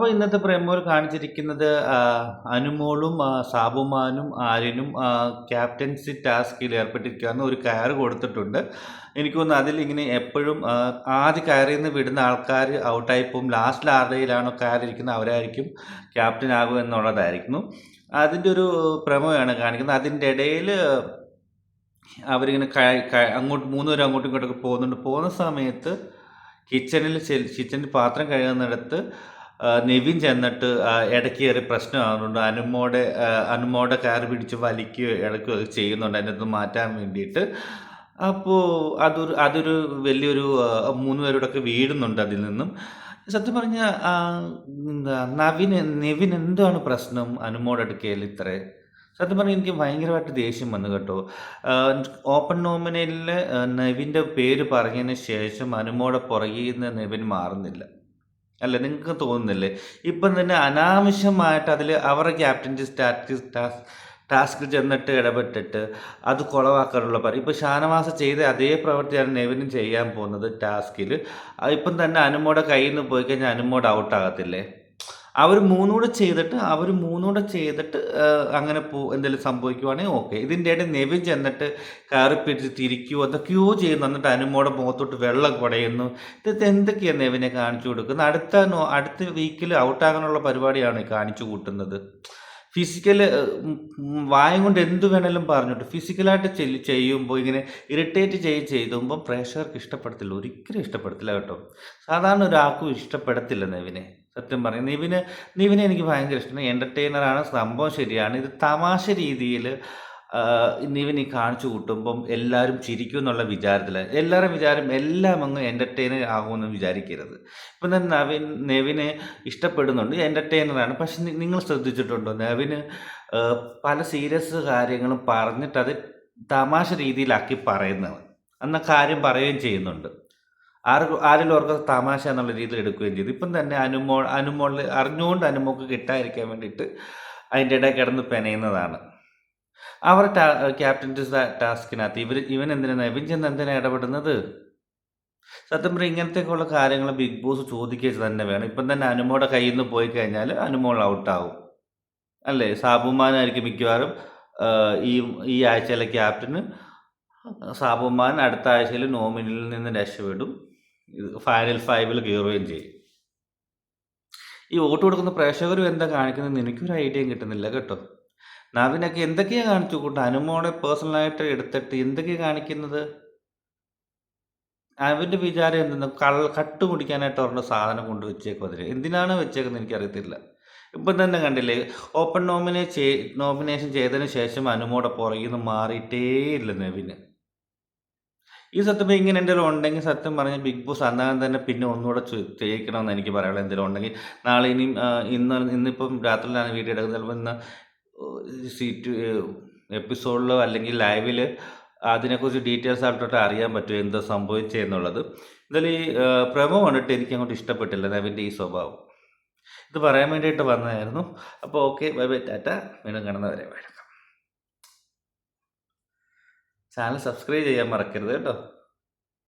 അപ്പോൾ ഇന്നത്തെ പ്രേമോൽ കാണിച്ചിരിക്കുന്നത് അനുമോളും സാബുമാനും ആര്യനും ക്യാപ്റ്റൻസി ടാസ്കിൽ ഏർപ്പെട്ടിരിക്കുകയെന്ന് ഒരു കയർ കൊടുത്തിട്ടുണ്ട്. എനിക്ക് തോന്നുന്നു അതിൽ ഇങ്ങനെ എപ്പോഴും ആദ്യ കയറിൽ നിന്ന് വിടുന്ന ആൾക്കാർ ഔട്ടായി പോകും ലാസ്റ്റിൽ ആരുടെയിലാണോ കയറിയിരിക്കുന്നത് അവരായിരിക്കും ക്യാപ്റ്റൻ ആകും എന്നുള്ളതായിരിക്കുന്നു. അതിന്റെ ഒരു പ്രമോയാണ് കാണിക്കുന്നത്. അതിന്റെ ഇടയിൽ അവരിങ്ങനെ അങ്ങോട്ട് മൂന്നുപേരും അങ്ങോട്ടും ഇങ്ങോട്ടൊക്കെ പോകുന്നുണ്ട്. പോകുന്ന സമയത്ത് കിച്ചണിൽ കിച്ചണിൽ പാത്രം കഴുകുന്നിടത്ത് നെവിൻ ചെന്നിട്ട് ഇടയ്ക്ക് കയറി പ്രശ്നമാകുന്നുണ്ട് അനുമോടെ അനുമോടെ കയറി പിടിച്ച് വലിക്കുകയോ ഇടയ്ക്കോ ചെയ്യുന്നുണ്ട്. അതിന്റെ അത് മാറ്റാൻ വേണ്ടിയിട്ട്. അപ്പോൾ അതൊരു അതൊരു വലിയൊരു മൂന്ന് പേരോടൊക്കെ വീടുന്നുണ്ട് അതിൽ നിന്നും. സത്യം പറഞ്ഞാൽ നവിൻ നിവിൻ എന്താണ് പ്രശ്നം അനുമോടെ അടുക്കയിൽ ഇത്രേ? സത്യം പറഞ്ഞാൽ എനിക്ക് ഭയങ്കരമായിട്ട് ദേഷ്യം വന്നു കേട്ടോ. ഓപ്പൺ നോമിനലിൽ നവിന്റെ പേര് പറഞ്ഞതിന് ശേഷം അനുമോടെ പുറകിൽ നിന്ന് നവിൻ മാറുന്നില്ല. അല്ല? നിങ്ങൾക്ക് തോന്നുന്നില്ലേ? ഇപ്പം തന്നെ അനാവശ്യമായിട്ട് അതിൽ അവരുടെ ക്യാപ്റ്റൻസി സ്റ്റാറ്റിസ് ടാസ്ക് ചെന്നിട്ട് ഇടപെട്ടിട്ട് അത് കുളവാക്കാനുള്ള പറയും ഇപ്പോൾ ഷാനവാസ് ചെയ്ത അതേ പ്രവൃത്തിയാണ് നെവിനും ചെയ്യാൻ പോകുന്നത് ടാസ്കിൽ ഇപ്പം തന്നെ അനുമോടെ കയ്യിൽ നിന്ന് പോയി കഴിഞ്ഞാൽ അനുമോട് ഔട്ടാകത്തില്ലേ അവർ മൂന്നൂടെ ചെയ്തിട്ട് അവർ മൂന്നൂടെ ചെയ്തിട്ട് അങ്ങനെ പോ എന്തെങ്കിലും സംഭവിക്കുവാണെങ്കിൽ ഓക്കെ. ഇതിന്റെ ഇടയിൽ നെവിൻ ചെന്നിട്ട് കയറി പിടിച്ച് തിരിക്കുകയോ എന്തൊക്കെയോ ചെയ്യുന്നു. എന്നിട്ട് അനുമോടെ മുഖത്തോട്ട് വെള്ളം കുടയുന്നു. ഇത് എന്തൊക്കെയാണ് നെവിനെ കാണിച്ചു കൊടുക്കുന്നത്? അടുത്ത അടുത്ത വീക്കിൽ ഔട്ടാകാനുള്ള പരിപാടിയാണ് കാണിച്ചു കൂട്ടുന്നത്. ഫിസിക്കൽ വായം കൊണ്ട് എന്ത് വേണേലും പറഞ്ഞിട്ട് ഫിസിക്കലായിട്ട് ചെയ്യുമ്പോൾ ഇങ്ങനെ ഇറിറ്റേറ്റ് ചെയ്ത് ചെയ്തുമ്പോൾ പ്രേക്ഷകർക്ക് ഇഷ്ടപ്പെടത്തില്ല. ഒരിക്കലും ഇഷ്ടപ്പെടത്തില്ല കേട്ടോ. സാധാരണ ഒരാൾക്കും ഇഷ്ടപ്പെടത്തില്ല നെവിനെ. സത്യം പറയും നിവിന് നിവിനെ എനിക്ക് ഭയങ്കര ഇഷ്ടമാണ്. എന്റർടൈനറാണ് സംഭവം ശരിയാണ്. ഇത് തമാശ രീതിയിൽ നിവിൻ ഈ കാണിച്ചു കൂട്ടുമ്പം എല്ലാവരും ചിരിക്കും എന്നുള്ള വിചാരത്തിൽ എല്ലാവരും വിചാരം എല്ലാം അങ്ങ് എന്റർടൈനർ ആകുമെന്ന് വിചാരിക്കരുത്. ഇപ്പം തന്നെ നവിൻ നെവിനെ ഇഷ്ടപ്പെടുന്നുണ്ട്. എന്റർടൈനറാണ് പക്ഷെ നിങ്ങൾ ശ്രദ്ധിച്ചിട്ടുണ്ടോ? നവിന് പല സീരിയസ് കാര്യങ്ങളും പറഞ്ഞിട്ട് അത് തമാശ രീതിയിലാക്കി പറയുന്നത് എന്ന കാര്യം പറയുകയും ചെയ്യുന്നുണ്ട്. ആർക്ക് ആരെങ്കിലും തമാശ എന്നുള്ള രീതിയിൽ എടുക്കുകയും ചെയ്തു. ഇപ്പം തന്നെ അനുമോൾ അനുമോളിൽ അറിഞ്ഞുകൊണ്ട് അനുമോൾക്ക് കിട്ടാതിരിക്കാൻ വേണ്ടിയിട്ട് അതിന്റെ ഇടയിൽ കിടന്ന് പെനയുന്നതാണ്. അവർ ക്യാപ്റ്റന്റെ ടാസ്കിനകത്ത് ഇവർ ഇവൻ എന്തിനാണ് ഇവൻ ചെന്ന് എന്തിനാണ് ഇടപെടുന്നത്? സത്യം പറഞ്ഞാൽ ഇങ്ങനത്തെയൊക്കെയുള്ള കാര്യങ്ങൾ ബിഗ് ബോസ് ചോദിക്കുക തന്നെ വേണം. ഇപ്പം തന്നെ അനുമോടെ കയ്യിൽ നിന്ന് പോയി കഴിഞ്ഞാൽ അനുമോൾ ഔട്ടാവും അല്ലേ? സാബുമാനായിരിക്കും മിക്കവാറും ഈ ഈ ആഴ്ചയിലെ ക്യാപ്റ്റന്. സാബുമാൻ അടുത്ത ആഴ്ചയിൽ നോമിനിയിൽ നിന്ന് രക്ഷപ്പെടും. ഫൈനൽ ഫൈവിൽ കയറുകയും ചെയ്യും. ഈ വോട്ട് കൊടുക്കുന്ന പ്രേക്ഷകരും എന്താ കാണിക്കുന്നത്? എനിക്കൊരു ഐഡിയയും കിട്ടുന്നില്ല കേട്ടോ. നവിനൊക്കെ എന്തൊക്കെയാണ് കാണിച്ചു? കൂട്ടും അനുമോടെ പേഴ്സണലായിട്ട് എടുത്തിട്ട് എന്തൊക്കെയാണ് കാണിക്കുന്നത്? അവന്റെ വിചാരം എന്തെന്ന്? കള്ള കട്ട് കുടിക്കാനായിട്ട് അവരുടെ സാധനം കൊണ്ട് വെച്ചേക്കും അതിൽ എന്തിനാണ് വെച്ചേക്കുന്നത് എനിക്കറിയത്തില്ല. ഇപ്പം തന്നെ കണ്ടില്ലേ ഓപ്പൺ നോമിനേ നോമിനേഷൻ ചെയ്തതിന് ശേഷം അനുമോടെ പുറകിൽ നിന്ന് മാറിയിട്ടേ ഇല്ല നെവിന്. ഈ സത്യം ഇങ്ങനെ എന്തെങ്കിലും ഉണ്ടെങ്കിൽ സത്യം പറഞ്ഞ് ബിഗ് ബോസ് അന്നേരം തന്നെ പിന്നെ ഒന്നുകൂടെ ചെയ്യിക്കണമെന്ന് എനിക്ക് പറയാനുള്ളത് എന്തെങ്കിലും ഉണ്ടെങ്കിൽ നാളെ ഇനിയും ഇന്ന് ഇന്നിപ്പം രാത്രിയിലാണ് വീഡിയോ എടുക്കുന്നത്. ചിലപ്പോൾ ഇന്ന് സീറ്റ് എപ്പിസോഡിലോ അല്ലെങ്കിൽ ലൈവിൽ അതിനെക്കുറിച്ച് ഡീറ്റെയിൽസ് ആയിട്ടോട്ട് അറിയാൻ പറ്റും എന്താ സംഭവിച്ചെന്നുള്ളത് എന്തായാലും ഈ പ്രമോ കണ്ടിട്ട് എനിക്ക് അങ്ങോട്ട് ഇഷ്ടപ്പെട്ടില്ല നവിന്റെ ഈ സ്വഭാവം. ഇത് പറയാൻ വേണ്ടിയിട്ട് വന്നതായിരുന്നു. അപ്പോൾ ഓക്കെ ബൈ ബൈ ടാറ്റ. വീണ്ടും കാണുന്നവരെ വഴക്കം ചാനൽ സബ്സ്ക്രൈബ് ചെയ്യാൻ മറക്കരുത് കേട്ടോ.